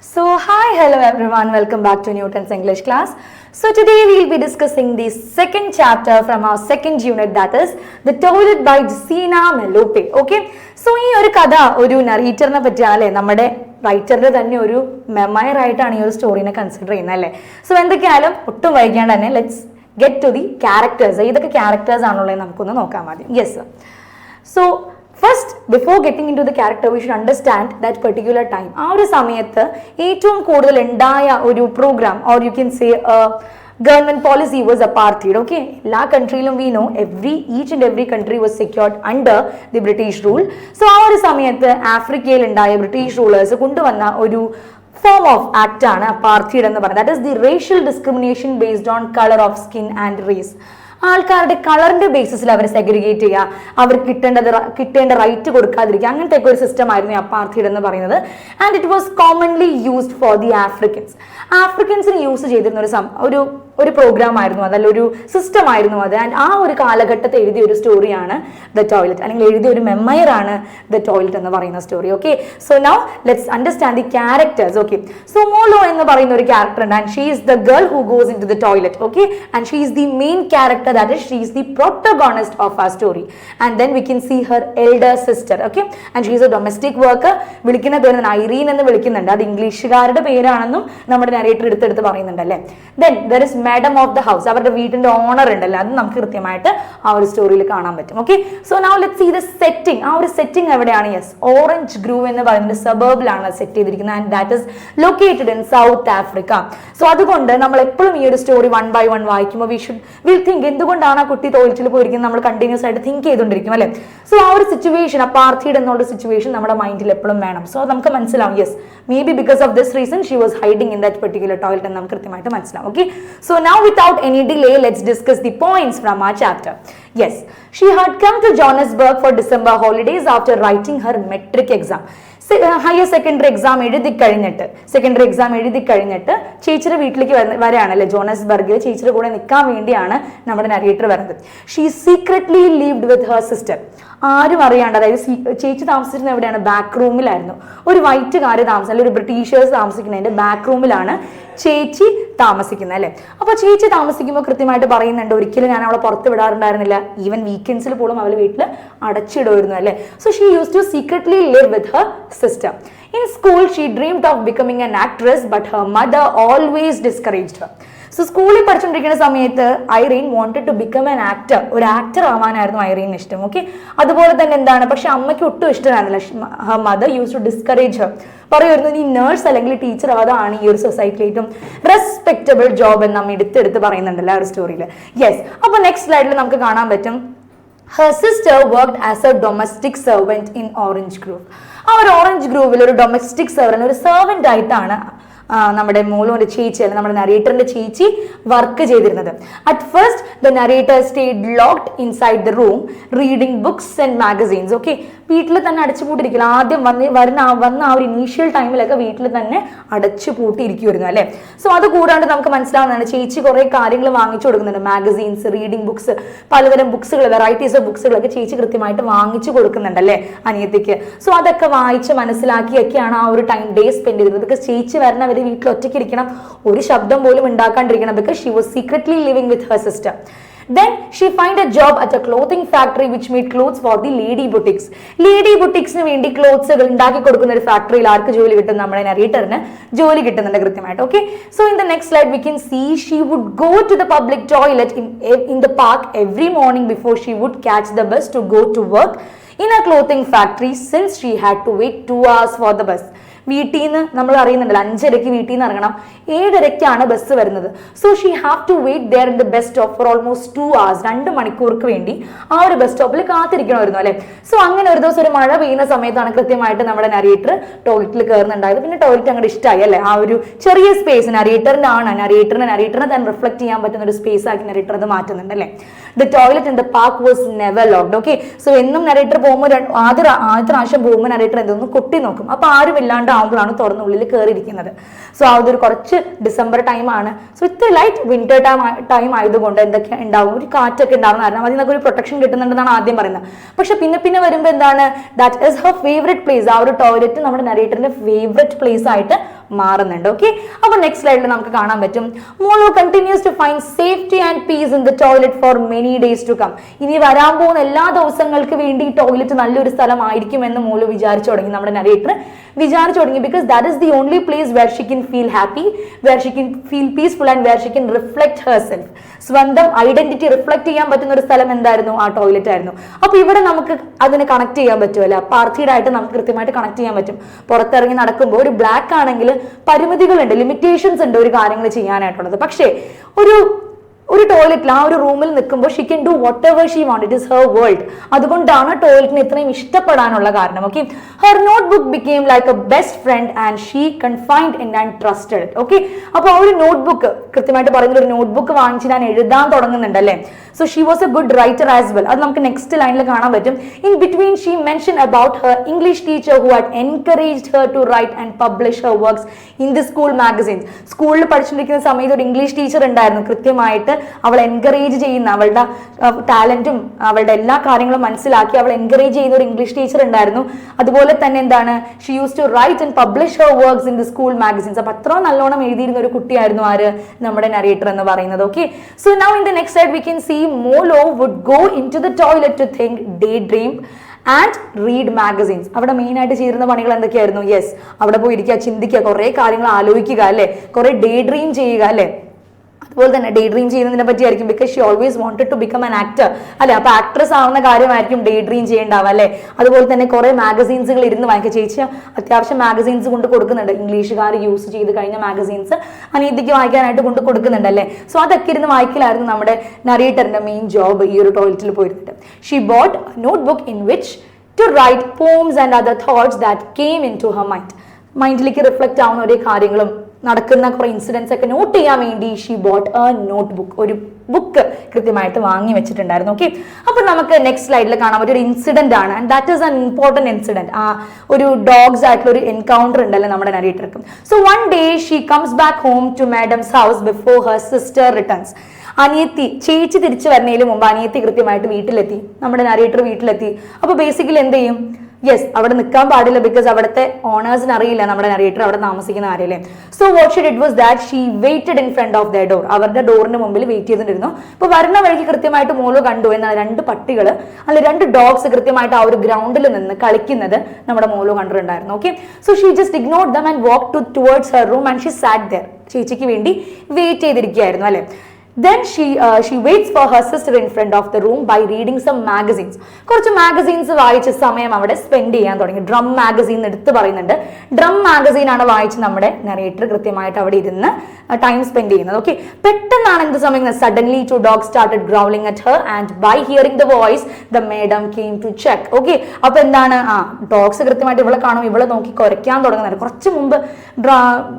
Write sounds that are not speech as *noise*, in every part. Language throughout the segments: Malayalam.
So, hi, hello everyone, welcome back to Newton's English class. So, today we will be discussing the second chapter from our second unit that is The Toilet by Jusina Melope. Okay, so ഈ ഒരു കഥ ഒരു നറേറ്ററിനെ പറ്റിയാണ് അല്ലേ നമ്മുടെ റൈറ്ററിന്റെ തന്നെ ഒരു മെമ്മയർ ആയിട്ടാണ് ഈ ഒരു സ്റ്റോറിനെ കൺസിഡർ ചെയ്യുന്നത് അല്ലേ സോ എന്തൊക്കെയായാലും ഒട്ടും വൈകാണ്ട് തന്നെ let's get to the characters ഏതൊക്കെ ക്യാരക്ടേഴ്സ് ആണുള്ളത് നമുക്കൊന്ന് നോക്കാൻ മതി yes so first before getting into the character we should understand that particular time ആ ഒരു സമയത്ത് ഏറ്റവും കൂടുതൽ ഉണ്ടായ ഒരു program or you can say government policy was apartheid okay എല്ലാ കൺട്രിയിലും we know every each and every country was secured under the British rule so ആ ഒരു സമയത്ത് ആഫ്രിക്കയിൽ ഉണ്ടായ ബ്രിട്ടീഷ് റൂളേഴ്സ് കൊണ്ടുവന്ന ഒരു ഫോം ഓഫ് ആക്ട് ആണ് അപ്പാർത്തീഡ് എന്ന് പറയുന്നത്. That is the racial discrimination based on colour of skin and race ആൾക്കാരുടെ കളറിന്റെ ബേസിസിൽ അവരെ സെഗ്രിഗേറ്റ് ചെയ്യുക. അവർ കിട്ടേണ്ടത് കിട്ടേണ്ട റൈറ്റ് കൊടുക്കാതിരിക്കുക. അങ്ങനത്തെ ഒക്കെ ഒരു സിസ്റ്റം ആയിരുന്നു ഈ അപ്പാർത്തീഡ് എന്ന് പറയുന്നത്. And it was commonly used for the Africans ആഫ്രിക്കൻസിന് use ചെയ്തിരുന്ന ഒരു ഒരു ഒരു പ്രോഗ്രാം ആയിരുന്നു അതല്ല ഒരു സിസ്റ്റം ആയിരുന്നു അത്. ആൻഡ് ആ ഒരു കാലഘട്ടത്തെ എഴുതിയ ഒരു സ്റ്റോറിയാണ് ദ ടോയ്ലറ്റ് അല്ലെങ്കിൽ എഴുതിയ ഒരു മെമ്മയർ ആണ് ദ ടോയ്ലറ്റ് എന്ന് പറയുന്ന story okay so now let's understand the characters okay so Molo എന്ന് പറയുന്ന ഒരു ക്യാരക്ടർ ഉണ്ട്. And she is the girl who goes into the toilet okay and she is the main character that is she is the protagonist of our story. And then we can see her elder sister okay? And she is a domestic worker. വിളിക്കുന്ന പേര് ഐറീൻ എന്ന് വിളിക്കുന്നുണ്ട്. അത് ഇംഗ്ലീഷുകാരുടെ പേരാണെന്നും നമ്മുടെ നരേറ്റർ എടുത്തെടുത്ത് പറയുന്നുണ്ട് അല്ലേ? Then there is madam of the house അവരുടെ വീടിന്റെ ഓണർ ഉണ്ടല്ലോ? അത് നമുക്ക് കൃത്യമായിട്ട് ആ ഒരു സ്റ്റോറിയിൽ കാണാൻ പറ്റും okay so now let see the setting ആ ഒരു സെറ്റിംഗ് എവിടെയാണ്? യെസ് ഓറഞ്ച് ഗ്രൂവ് എന്ന് പറയുന്ന സബർബിലാണ് സെറ്റ് ചെയ്തിരിക്കുന്നത്. And that is located in South Africa so അതുകൊണ്ട് നമ്മൾ എപ്പോഴും ഈ ഒരു സ്റ്റോറി വൺ ബൈ വൺ വായിക്കുമ്പോൾ വി ഷുഡ് വിൽ തിങ്ക് എന്തുകൊണ്ടാണ് ആ കുട്ടി തോൽച്ചിൽ പോയിരിക്കുന്നത്? നമ്മൾ കണ്ടിന്യൂസ് ആയിട്ട് തിങ്ക് ചെയ്തുകൊണ്ടിരിക്കും അല്ലേ? സോ ആ ഒരു സിറ്റുവേഷൻ ആ പാർത്ഥിയുടെ എന്നുള്ള സിറ്റുവേഷൻ നമ്മുടെ മൈൻഡിൽ എപ്പോഴും വേണം. സോ നമുക്ക് മനസ്സിലാവും. Yes maybe because of this reason she was hiding in that particular toilet എന്ന് നമുക്ക് കൃത്യമായിട്ട് മനസ്സിലാവും. Okay so now without any delay let's discuss the points from ആ chapter yes she had come to Johannesburg for December holidays after writing her matric exam higher secondary exam എഴുതി കഴിഞ്ഞിട്ട് സെക്കൻഡറി എക്സാം എഴുതി കഴിഞ്ഞിട്ട് ചേച്ചിയുടെ വീട്ടിലേക്ക് വരാണല്ലേ? ജോണസ്ബർഗിൽ ചേച്ചിയുടെ കൂടെ നിൽക്കാൻ വേണ്ടിയാണ് നമ്മുടെ നരേറ്റർ വരുന്നത്. She secretly lived with her sister ആരും അറിയാണ്ട് അതായത് ചേച്ചി താമസിച്ചിരുന്നത് എവിടെയാണ്? ബാക്ക് റൂമിലായിരുന്നു ഒരു വൈറ്റുകാര് താമസം അല്ലെങ്കിൽ ഒരു ബ്രിട്ടീഷേഴ്സ് താമസിക്കുന്നതിന്റെ ബാക്ക് റൂമിലാണ് ചേച്ചി താമസിക്കുന്നത് അല്ലേ? അപ്പോൾ ചേച്ചി താമസിക്കുമ്പോൾ കൃത്യമായിട്ട് പറയുന്നുണ്ട് ഒരിക്കലും ഞാൻ അവളെ പുറത്ത് വിടാറുണ്ടായിരുന്നില്ല. ഈവൻ വീക്കെൻഡ്സിൽ പോലും അവൾ വീട്ടിൽ അടച്ചിടുമായിരുന്നു അല്ലേ? So she use to secretly live with her sister in school she dreamed of becoming an actress but her mother always discouraged her so സ്കൂളിൽ പഠിച്ചുകൊണ്ടിരിക്കുന്ന സമയത്ത് Irene wanted to become an actor ഒരു ആക്ടർ ആവാനായിരുന്നു ഐറീൻ ഇഷ്ടം ഓക്കെ അതുപോലെ തന്നെ എന്താണ്? പക്ഷെ അമ്മയ്ക്ക് ഒട്ടും ഇഷ്ടമായിരുന്നില്ല her mother use to discourage her പറയുമായിരുന്നു നീ നേഴ്സ് അല്ലെങ്കിൽ ടീച്ചർ അതാണ് ഈ ഒരു സൊസൈറ്റിയിൽ ഏറ്റവും റെസ്പെക്റ്റബിൾ ജോബ് എന്ന് നമ്മൾ എടുത്തെടുത്ത് പറയുന്നുണ്ടല്ലോ ആ ഒരു സ്റ്റോറിയിൽ യെസ് അപ്പോൾ നെക്സ്റ്റ് സ്ലൈഡിൽ നമുക്ക് കാണാൻ പറ്റും. Her sister worked as a domestic servant in Orange group ആ ഒരു ഓറഞ്ച് ഗ്രൂപ്പിൽ ഒരു ഡൊമസ്റ്റിക് സെർവൻ ഒരു സെർവന്റ് ആയിട്ടാണ് നമ്മുടെ മോളുവിന്റെ ചേച്ചി അല്ലെങ്കിൽ നമ്മുടെ നരേറ്ററിന്റെ ചേച്ചി വർക്ക് ചെയ്തിരുന്നത്. At first the narrator stayed locked inside the room reading books and magazines okay വീട്ടിൽ തന്നെ അടച്ചുപൂട്ടിരിക്കില്ല ആദ്യം വന്ന് വരുന്ന വന്ന ആ ഒരു ഇനീഷ്യൽ ടൈമിലൊക്കെ വീട്ടിൽ തന്നെ അടച്ചു പൂട്ടിയിരിക്കുമായിരുന്നു അല്ലേ? സോ അത് കൂടാണ്ട് നമുക്ക് മനസ്സിലാവുന്നതാണ് ചേച്ചി കുറെ കാര്യങ്ങൾ വാങ്ങിച്ചു കൊടുക്കുന്നുണ്ട്. മാഗസീൻസ് റീഡിംഗ് ബുക്സ് പലതരം ബുക്സുകൾ വെറൈറ്റീസ് ഓഫ് ബുക്സുകളൊക്കെ ചേച്ചി കൃത്യമായിട്ട് വാങ്ങിച്ചു കൊടുക്കുന്നുണ്ട് അല്ലേ അനിയത്തിക്ക്? സോ അതൊക്കെ വായിച്ച് മനസ്സിലാക്കിയൊക്കെയാണ് ആ ഒരു ടൈം ഡേ സ്പെൻഡ് ചെയ്തത് ബിക്കോസ് ചേച്ചി വരണവർ വീട്ടിൽ ഒറ്റയ്ക്ക് ഇരിക്കണം. ഒരു ശബ്ദം പോലും ഉണ്ടാക്കാണ്ടിരിക്കണം. Because she was secretly living with her sister then she find a job at a clothing factory which made clothes for the lady boutiques lady ബുട്ടിക്സിന് വേണ്ടി ക്ലോത്ത്സുകൾ ഉണ്ടാക്കി കൊടുക്കുന്ന ഒരു ഫാക്ടറിയിൽ ആർക്ക് ജോലി കിട്ടും നമ്മുടെ നറേറ്ററിന് ജോലി കിട്ടുന്നുണ്ട് കൃത്യമായിട്ട്. Okay so in the next light we can see she would go to the public toilet in in the park every morning before she would catch the bus to go to work in a clothing factory since she had to wait two hours for the bus വീട്ടിൽ നിന്ന് നമ്മൾ അറിയുന്നുണ്ടല്ലോ അഞ്ചരയ്ക്ക് വീട്ടിൽ നിന്ന് ഇറങ്ങണം. ഏഴരയ്ക്കാണ് ബസ് വരുന്നത്. So she have to wait there in the bus stop for almost two hours രണ്ട് മണിക്കൂർക്ക് വേണ്ടി ആ ഒരു ബസ് സ്റ്റോപ്പിൽ കാത്തിരിക്കണമായിരുന്നു അല്ലേ? സോ അങ്ങനെ ഒരു ദിവസം ഒരു മഴ പെയ്യുന്ന സമയത്താണ് കൃത്യമായിട്ട് നമ്മുടെ നരേറ്റർ ടോയ്ലറ്റിൽ കയറുന്നുണ്ടായത് പിന്നെ ടോയ്ലറ്റ് അങ്ങോട്ട് ഇഷ്ടമായി അല്ലേ? ആ ഒരു ചെറിയ സ്പേസ് നരിയേറ്ററിന്റെ ആണ് നരിയേറ്ററിന് നരേറ്ററിനെ തന്നെ റിഫ്ലക്ട് ചെയ്യാൻ പറ്റുന്ന ഒരു സ്പേസ് ആക്കി നരേറ്റർ അത് മാറ്റുന്നുണ്ട് അല്ലേ? The toilet in the park was never locked okay so എന്നും നരേറ്റർ പോകുമ്പോൾ ആദ്യ ആദ്യ പ്രാവശ്യം പോകുമ്പോൾ നരേറ്റർ എന്തൊന്ന് കൊട്ടി നോക്കും. അപ്പൊ ആരും ഇല്ലാണ്ട് തുറന്നുള്ളിൽ കയറിയിരിക്കുന്നത്. സോ അതൊരു കുറച്ച് ഡിസംബർ ടൈമാണ് സോ ഇത്ര ലൈറ്റ് വിന്റർ ടൈം ടൈം ആയതുകൊണ്ട് എന്തൊക്കെ ഉണ്ടാവും? ഒരു കാറ്റൊക്കെ ഉണ്ടാവുന്ന കാരണം അതിൽ നിന്നൊക്കെ ഒരു പ്രൊട്ടക്ഷൻ കിട്ടുന്നുണ്ടെന്നാണ് ആദ്യം പറയുന്നത്. പക്ഷെ പിന്നെ പിന്നെ വരുമ്പോൾ എന്താണ്? That is her favourite place ആ ഒരു ടോയ്ലറ്റ് നമ്മുടെ നരേറ്ററിന്റെ ഫേവറേറ്റ് പ്ലേസ് ആയിട്ട് മാറുന്നുണ്ട് ഓക്കെ അപ്പൊ നെക്സ്റ്റ് സ്ലൈഡിൽ നമുക്ക് കാണാൻ പറ്റും. Molo continues to find safety and peace in the toilet for many days to come ഇനി വരാൻ പോകുന്ന എല്ലാ ദിവസങ്ങൾക്ക് വേണ്ടി ടോയ്ലറ്റ് നല്ലൊരു സ്ഥലമായിരിക്കും എന്ന് മോൾ വിചാരിച്ചു തുടങ്ങി നമ്മുടെ നരേറ്റർ വിചാരിച്ചു തുടങ്ങി because that is the only place where she can feel happy where she can feel peaceful and where she can reflect herself സ്വന്തം ഐഡന്റിറ്റി റിഫ്ലക്ട് ചെയ്യാൻ പറ്റുന്ന ഒരു സ്ഥലം എന്തായിരുന്നു? ആ ടോയ്ലറ്റ് ആയിരുന്നു. അപ്പൊ ഇവിടെ നമുക്ക് അതിനെ കണക്ട് ചെയ്യാൻ പറ്റുമല്ലോ ആയിട്ട് നമുക്ക് കൃത്യമായിട്ട് കണക്ട് ചെയ്യാൻ പറ്റും. പുറത്തിറങ്ങി നടക്കുമ്പോൾ ഒരു ബ്ലാക്ക് ആണെങ്കിൽ പരിമിതികളുണ്ട് ലിമിറ്റേഷൻസ് ഉണ്ട് ഒരു കാര്യങ്ങൾ ചെയ്യാനായിട്ടുള്ളത്. പക്ഷേ ഒരു ഒരു ടോയ്ലറ്റിൽ ആ ഒരു റൂമിൽ നിൽക്കുമ്പോൾ she can do whatever she want it is her world അതുകൊണ്ടാണ് ടോയ്ലറ്റിന് ഇത്രയും ഇഷ്ടപ്പെടാനുള്ള കാരണം. Okay her notebook became like a best friend and she confined in and trusted okay അപ്പോൾ ആ ഒരു നോട്ട് ബുക്ക് കൃത്യമായിട്ട് പറയുന്ന ഒരു നോട്ട് ബുക്ക് വാങ്ങിച്ച് ഞാൻ എഴുതാൻ തുടങ്ങുന്നുണ്ട് അല്ലേ? So she was a good writer as well അത് നമുക്ക് നെക്സ്റ്റ് ലൈനിൽ കാണാൻ പറ്റും. In between she mention about her English teacher who had encouraged her to write and publish her works in the school magazines സ്കൂളിൽ പഠിച്ചുകൊണ്ടിരിക്കുന്ന സമയത്ത് ഒരു ഇംഗ്ലീഷ് ടീച്ചർ ഉണ്ടായിരുന്നു. കൃത്യമായിട്ട് അവൾ എൻകറേജ് ചെയ്യുന്ന അവളുടെ ടാലന്റും അവളുടെ എല്ലാ കാര്യങ്ങളും മനസ്സിലാക്കി അവൾ എൻകറേജ് ചെയ്യുന്ന ഒരു ഇംഗ്ലീഷ് ടീച്ചർ ഉണ്ടായിരുന്നു. അതുപോലെ തന്നെ എന്താണ് she use to write and publish her works in the school magazines അപ്പൊ അത്ര നല്ലോണം എഴുതിയിരുന്ന ഒരു കുട്ടിയായിരുന്നു ആര്? നമ്മുടെ നരേറ്റർ എന്ന് പറയുന്നത്. Okay so now in the next side we can see മോലോ would go into the toilet to think daydream and read magazines അവിടെ മെയിൻ ആയിട്ട് ചെയ്യുന്ന പണികൾ എന്തൊക്കെയായിരുന്നു? യെസ് അവിടെ പോയി ഇരിക്കുക ചിന്തിക്കുക കുറേ കാര്യങ്ങൾ ആലോചിക്കുക അല്ലെ? കുറെ ഡേ ഡ്രീം ചെയ്യുക അല്ലെ? അതുപോലെ തന്നെ ഡേ ഡ്രീം ചെയ്യുന്നതിനെ പറ്റിയായിരിക്കും because she always wanted to become an actor അല്ലെ? അപ്പൊ ആക്ട്രസ് ആവുന്ന കാര്യമായിരിക്കും ഡേ ഡ്രീം ചെയ്യേണ്ടാവുക അല്ലെ? അതുപോലെ തന്നെ കുറെ മാഗസീൻസുകൾ ഇരുന്ന് വാങ്ങിക്കുക ചേച്ചി അത്യാവശ്യം മാഗസീൻസ് കൊണ്ട് കൊടുക്കുന്നുണ്ട്. ഇംഗ്ലീഷുകാർ യൂസ് ചെയ്ത് കഴിഞ്ഞ മാഗസീൻസ് അനീതിക്ക് വായിക്കാനായിട്ട് കൊണ്ട് കൊടുക്കുന്നുണ്ട് അല്ലേ? സോ അതൊക്കെ ഇരുന്ന് വായിക്കലായിരുന്നു നമ്മുടെ നറേറ്ററിന്റെ മെയിൻ ജോബ് ഈ ഒരു ടോയ്ലറ്റിൽ പോയിരുന്നിട്ട്. She bought notebook in which to write poems and other thoughts that came into her mind മൈൻഡിലേക്ക് reflect ആവുന്ന ഒരേ കാര്യങ്ങളും നടക്കുന്ന കുറേ ഇൻസിഡൻസ് ഒക്കെ നോട്ട് ചെയ്യാൻ വേണ്ടി she bought a notebook ഒരു ബുക്ക് കൃത്യമായിട്ട് വാങ്ങി വെച്ചിട്ടുണ്ടായിരുന്നു. ഓക്കെ അപ്പോൾ നമുക്ക് നെക്സ്റ്റ് സ്ലൈഡിൽ കാണാൻ പറ്റിയ ഒരു ഇൻസിഡന്റ് ആണ്. And that is an important incident ആ ഒരു ഡോഗ്സ് ആയിട്ടുള്ള ഒരു എൻകൗണ്ടർ ഉണ്ടല്ലോ നമ്മുടെ നരേറ്റർക്കും so one day she comes back home to madam's house before her sister returns അനിയത്തി ചേച്ചി തിരിച്ചു വരുന്നതിന് മുമ്പ് അനിയത്തി കൃത്യമായിട്ട് വീട്ടിലെത്തി. നമ്മുടെ നരേറ്റർ വീട്ടിലെത്തി. അപ്പോൾ ബേസിക്കലി എന്ത് ചെയ്യും? യെസ് അവിടെ നിൽക്കാൻ പാടില്ല ബിക്കോസ് അവിടുത്തെ ഓണേഴ്സിന് അറിയില്ല നമ്മുടെ നരേറ്റർ അവിടെ താമസിക്കുന്ന ആരെയല്ലേ. So what should it was that she waited in front of the door അവരുടെ ഡോറിന് മുമ്പിൽ വെയിറ്റ് ചെയ്തിട്ടിരുന്നു. അപ്പൊ വരുന്ന വഴിക്ക് കൃത്യമായിട്ട് മോൾ കണ്ടു എന്നാൽ രണ്ട് പട്ടികൾ അല്ല രണ്ട് ഡോഗ്സ് കൃത്യമായിട്ട് ആ ഒരു ഗ്രൗണ്ടിൽ നിന്ന് കളിക്കുന്നത് നമ്മുടെ മോൾ കണ്ടിട്ടുണ്ടായിരുന്നു okay so she just ignore them and walk to towards her room and she sat there ചേച്ചിക്ക് വേണ്ടി വെയിറ്റ് ചെയ്തിരിക്കുകയായിരുന്നു അല്ലെ? Then she she waits for her sister in front of the room by reading some magazines കുറച്ച് മാഗസീൻസ് വായിച്ച സമയം അവിടെ സ്പെൻഡ് ചെയ്യാൻ തുടങ്ങി. ഡ്രം മാഗസീൻ എടുത്ത് പറയുന്നുണ്ട്. ഡ്രം മാഗസീൻ ആണ് വായിച്ച് നമ്മുടെ നറേറ്റർ കൃത്യമായിട്ട് അവിടെ ഇരുന്ന് ടൈം സ്പെൻഡ് ചെയ്യുന്നത്. ഓക്കെ പെട്ടെന്നാണ് എന്ത് സമയം suddenly two dog started growling at her and by hearing the voice the madam came to check okay അപ്പൊ എന്താണ്? ആ ഡോഗ്സ് കൃത്യമായിട്ട് ഇവളെ കാണും ഇവളെ നോക്കി കുരയ്ക്കാൻ തുടങ്ങുന്നുണ്ട്. കുറച്ച് മുമ്പ്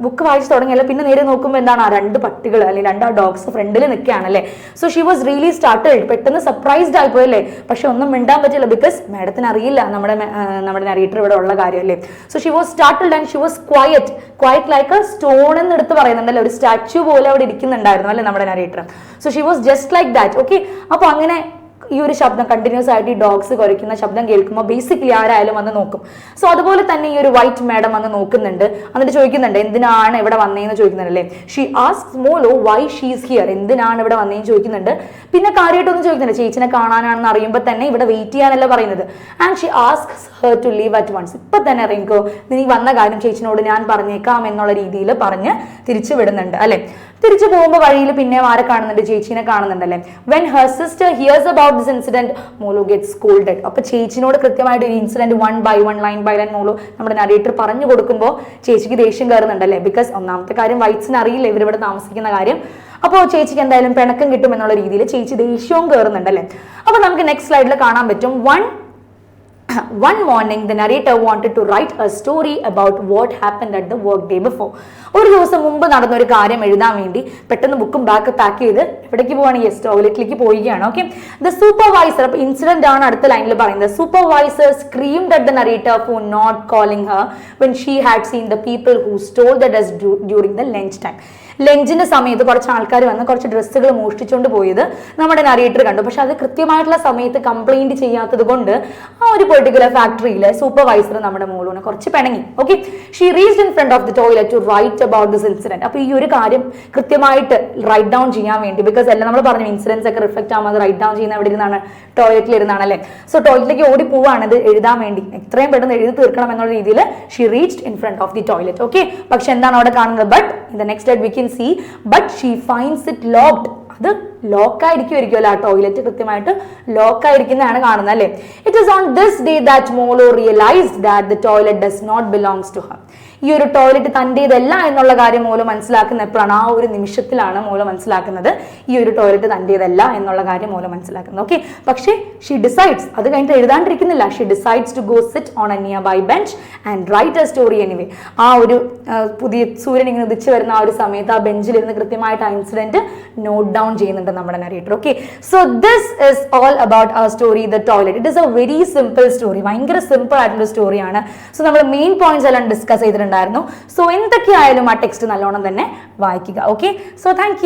ബുക്ക് വായിച്ച് തുടങ്ങിയല്ല. പിന്നെ നേരെ നോക്കുമ്പോൾ എന്താണ്? ആ രണ്ട് പട്ടികൾ അല്ലെങ്കിൽ രണ്ട് ആ ഡോഗ്സ് ഫ്രണ്ടിൽ നിൽക്കുകയാണല്ലേ? So she was really started പെട്ടെന്ന് സർപ്രൈസ്ഡ് ആയിപ്പോയല്ലേ? പക്ഷെ ഒന്നും മിണ്ടാൻ പറ്റില്ല ബിക്കോസ് മാഡത്തിന് അറിയില്ല നമ്മുടെ നമ്മുടെ നറേറ്റർ ഇവിടെ ഉള്ള കാര്യം അല്ലേ so she was started and she was quiet quiet like a stone എന്ന് എടുത്ത് പറയുന്നുണ്ടല്ലോ? ഒരു സ്റ്റാച്യു പോലെ അവിടെ ഇരിക്കുന്നുണ്ടായിരുന്നു അല്ലേ നമ്മുടെ narrator so she was just like that okay അപ്പോൾ അങ്ങനെ ഈ ഒരു ശബ്ദം കണ്ടിന്യൂസ് ആയിട്ട് ഈ ഡോഗ്സ് കുരയ്ക്കുന്ന ശബ്ദം കേൾക്കുമ്പോൾ ബേസിക്കലി ആരായാലും വന്ന് നോക്കും. സോ അതുപോലെ തന്നെ ഈ ഒരു വൈറ്റ് മാഡം വന്ന് നോക്കുന്നുണ്ട്. എന്നിട്ട് ചോദിക്കുന്നുണ്ട് എന്തിനാണ് ഇവിടെ വന്നേന്ന് ചോദിക്കുന്നുണ്ടല്ലേ? ഷീ ആസ്ക് മോലോ വൈ ഷീസ് ഹിയർ എന്തിനാണ് ഇവിടെ വന്നതെന്ന് ചോദിക്കുന്നുണ്ട്. പിന്നെ കാര്യമായിട്ടൊന്നും ചോദിക്കുന്നുണ്ട് ചേച്ചിനെ കാണാനാണെന്ന് അറിയുമ്പോൾ തന്നെ ഇവിടെ വെയിറ്റ് ചെയ്യാനല്ല പറയുന്നത്. And she ask her to leave at once ഇപ്പൊ തന്നെ അറിയിക്കോ നീ വന്ന കാര്യം ചേച്ചിനോട് ഞാൻ പറഞ്ഞേക്കാം എന്നുള്ള രീതിയിൽ പറഞ്ഞ് തിരിച്ചു വിടുന്നുണ്ട് അല്ലെ? തിരിച്ചു പോകുമ്പോൾ വഴിയിൽ പിന്നെ ആരെ കാണുന്നുണ്ട്? ചേച്ചീനെ കാണുന്നുണ്ടല്ലേ? When her sister hears about this incident മോലു get scolded അപ്പൊ ചേച്ചിനോട് കൃത്യമായിട്ട് ഒരു incident one by one line by line മോളു നമ്മുടെ നരേറ്റർ പറഞ്ഞു കൊടുക്കുമ്പോൾ ചേച്ചിക്ക് ദേഷ്യം കയറുന്നുണ്ടല്ലേ? ബിക്കോസ് ഒന്നാമത്തെ കാര്യം വൈറ്റ്സിന് അറിയില്ല ഇവരിവിടെ താമസിക്കുന്ന കാര്യം. അപ്പോൾ ചേച്ചിക്ക് എന്തായാലും പിണക്കം കിട്ടും എന്നുള്ള രീതിയിൽ ചേച്ചി ദേഷ്യവും കയറുന്നുണ്ടല്ലേ? അപ്പൊ നമുക്ക് നെക്സ്റ്റ് സ്ലൈഡിൽ കാണാൻ പറ്റും. One *coughs* one morning the narrator wanted to write a story about what happened at the work day before. ഒരു ദിവസം മുമ്പ് നടന്ന ഒരു കാര്യം എഴുതാൻ വേണ്ടി പെട്ടെന്ന് ബുക്കും ബാക്ക് പാക്ക് ചെയ്ത് എവിടേക്ക് പോവാണ് യെസ് ടോയ്ലറ്റിലേക്ക് പോവുകയാണ് ഓക്കെ ദ സൂപ്പർവൈസർ അപ്പൊ ഇൻസിഡന്റ് ആണ് അടുത്ത ലൈനിൽ പറയുന്നത്. Supervisor screamed at the narrator for not calling her when she had seen the people who stole the dress during the lunch time ലഞ്ചിന്റെ സമയത്ത് കുറച്ച് ആൾക്കാർ വന്ന് കുറച്ച് ഡ്രസ്സുകൾ മോഷ്ടിച്ചുകൊണ്ട് പോയത് നമ്മുടെ നരേറ്റർ കണ്ടു. പക്ഷെ അത് കൃത്യമായിട്ടുള്ള സമയത്ത് കംപ്ലൈന്റ് ചെയ്യാത്തത് കൊണ്ട് ആ ഒരു പെർട്ടിക്കുലർ ഫാക്ടറിയിലെ സൂപ്പർവൈസർ നമ്മുടെ മോളൂനെ കുറച്ച് പിണങ്ങി. Okay she reached in front of the toilet to write about this incident അപ്പൊ ഈ ഒരു കാര്യം കൃത്യമായിട്ട് റൈറ്റ് ഡൗൺ ചെയ്യാൻ വേണ്ടി ബിക്കോസ് എല്ലാം നമ്മൾ പറഞ്ഞു ഇൻസിഡൻസ് ഒക്കെ റിഫ്ലക്ട് ആവുമ്പോൾ അത് റൈറ്റ് ഡൗൺ ചെയ്യുന്ന എവിടെ ഇരുന്നാണ്? ടോയ്ലറ്റിൽ ഇരുന്നാണ് അല്ലേ സോ ടോയ്ലറ്റിലേക്ക് ഓടി പോവാണ് ഇത് എഴുതാൻ വേണ്ടി. എത്രയും പെട്ടെന്ന് എഴുതി തീർക്കണം എന്നുള്ള രീതിയിൽ she reached in front of the toilet okay പക്ഷെ എന്താണ് അവിടെ കാണുന്നത്? But in the next we can see but she finds it locked അത് ലോക്ക് ആയിരിക്കുമായിരിക്കുമല്ലോ ആ ടോയ്ലറ്റ് കൃത്യമായിട്ട് ലോക്ക് ആയിരിക്കുന്നതാണ് കാണുന്നത് അല്ലേ? It is on this day that മോളോ realise that the toilet does not belongs to her ഈ ഒരു ടോയ്ലറ്റ് തന്റേതല്ല എന്നുള്ള കാര്യം മൂലം മനസ്സിലാക്കുന്ന എപ്പോഴാണ്? ആ ഒരു നിമിഷത്തിലാണ് മൂലം മനസ്സിലാക്കുന്നത്. ഈ ഒരു ടോയ്ലറ്റ് തന്റേതല്ല എന്നുള്ള കാര്യം മൂലം മനസ്സിലാക്കുന്നത്. ഓക്കെ പക്ഷേ ഷീ ഡിസൈഡ്സ് അത് കഴിഞ്ഞിട്ട് എഴുതാണ്ടിരിക്കുന്നില്ല. She decides to go sit on a nearby bench and write a story anyway ആ ഒരു പുതിയ സൂര്യൻ ഇങ്ങനെ ഉദിച്ചു വരുന്ന ആ ഒരു സമയത്ത് ആ ബെഞ്ചിലിരുന്ന് കൃത്യമായിട്ട് ആ ഇൻസിഡന്റ് നോട്ട് ഡൗൺ ചെയ്യുന്നുണ്ട്. നമ്മുടെ narrator okay so this is all about ആ story the toilet it is a very simple story ഭയങ്കര സിമ്പിൾ ആയിട്ടുള്ള സ്റ്റോറിയാണ് സോ നമ്മൾ മെയിൻ പോയിന്റ്സ് എല്ലാം ഡിസ്കസ് ചെയ്തിട്ടുണ്ടായിരുന്നു. സോ എന്തൊക്കെയായാലും ആ ടെക്സ്റ്റ് നല്ലോണം തന്നെ വായിക്കുക. Okay so thank